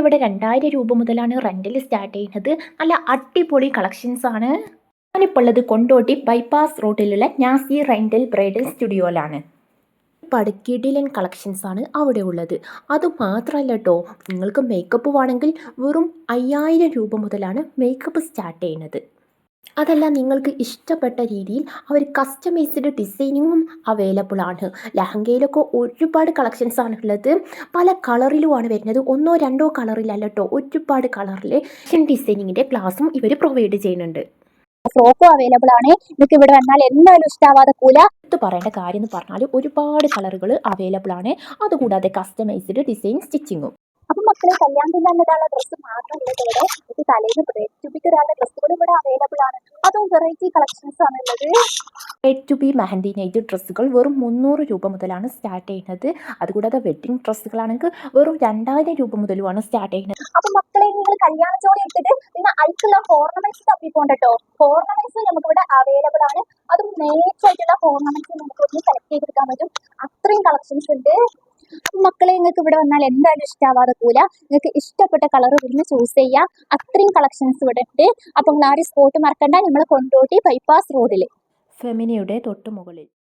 ഇവിടെ രണ്ടായിരം രൂപ മുതലാണ് റെന്റിൽ സ്റ്റാർട്ട് ചെയ്യുന്നത്. നല്ല അടിപൊളി ആണ്. ഞാനിപ്പോൾ ഉള്ളത് കൊണ്ടോട്ടി ബൈപ്പാസ് റോഡിലുള്ള നാസി റെന്റൽ ബ്രൈഡൽ സ്റ്റുഡിയോയിലാണ് പടുക്കിടിലൻ കളക്ഷൻസ് ആണ് അവിടെ ഉള്ളത്. അതുമാത്രമല്ല കേട്ടോ നിങ്ങൾക്ക് മേക്കപ്പ് വേണമെങ്കിൽ വെറും അയ്യായിരം രൂപ മുതലാണ് മേക്കപ്പ് സ്റ്റാർട്ട് ചെയ്യുന്നത്. അതല്ല നിങ്ങൾക്ക് ഇഷ്ടപ്പെട്ട രീതിയിൽ അവർ കസ്റ്റമൈസ്ഡ് ഡിസൈനിങ്ങും അവൈലബിൾ ആണ്. ലഹങ്കയിലൊക്കെ ഒരുപാട് കളക്ഷൻസ് ആണ് ഉള്ളത്. പല കളറിലുമാണ് വരുന്നത്. ഒന്നോ രണ്ടോ കളറിലല്ല കേട്ടോ ഒരുപാട് കളറിൽ ഡിസൈനിങ്ങിന്റെ ക്ലാസ്സും ഇവർ പ്രൊവൈഡ് ചെയ്യുന്നുണ്ട്. ഫ്രോക്കും അവൈലബിൾ ആണ്. നിങ്ങൾക്ക് ഇവിടെ വന്നാൽ എന്തായാലും ഇഷ്ടാവാതെ കൂല. എടുത്ത് പറയേണ്ട കാര്യം എന്ന് പറഞ്ഞാൽ ഒരുപാട് കളറുകൾ അവൈലബിൾ ആണ്. അതുകൂടാതെ കസ്റ്റമൈസ്ഡ് ഡിസൈൻ സ്റ്റിച്ചിങ്ങും അപ്പൊ മക്കളെ കല്യാണത്തിന് നല്ലതാണ് ഡ്രസ്സ് മാത്രമല്ല ഇവിടെ ഇത് തലേന്ന് ബ്രേക്ക് ട്യൂബിക്ക് ഡ്രസ്സുകൾ ഇവിടെ അവൈലബിൾ ആണ്. അതും വെറൈറ്റി കളക്ഷൻസ് ആണ് ഉള്ളത്. റെഡ് ടു ബി മെഹന്തി നെയ്ത് ഡ്രസ്സുകൾ വെറും മുന്നൂറ് രൂപ മുതലാണ് സ്റ്റാർട്ട് ചെയ്യുന്നത്. അതുകൂടാതെ വെഡ്ഡിംഗ് ഡ്രസ്സുകളാണെങ്കിൽ വെറും രണ്ടായിരം രൂപ മുതലുമാണ് സ്റ്റാർട്ട് ചെയ്യുന്നത്. അപ്പൊ മക്കളെ നിങ്ങൾ കല്യാണ ജോലി എടുത്തിട്ട് പിന്നെ അതിക്കുള്ള ഓർണമെന്റ്സ് തപ്പിപ്പോണ്ടോ ഓർണമെന്റ്സ് നമുക്ക് ഇവിടെ അവൈലബിൾ ആണ്. അതും നേച്ച് ആയിട്ടുള്ള ഓർണമെന്റ്സ് നമുക്ക് ഒന്ന് സെലക്ട് ചെയ്തെടുക്കാൻ പറ്റും. അത്രയും കളക്ഷൻസ് ഉണ്ട്. മക്കളെ നിങ്ങൾക്ക് ഇവിടെ വന്നാൽ എന്തായാലും ഇഷ്ടാവാതെ പോല നിങ്ങൾക്ക് ഇഷ്ടപ്പെട്ട കളർ ഇവിടുന്ന് ചൂസ് ചെയ്യാം. അത്രയും കളക്ഷൻസ് ഇവിടെ ഉണ്ട്. അപ്പൊ ആ ഒരു സ്പോട്ട് മറക്കണ്ട. നമ്മൾ കൊണ്ടോട്ടി ബൈപ്പാസ് റോഡിൽ ഫെമിനിയുടെ തൊട്ട് മുകളിൽ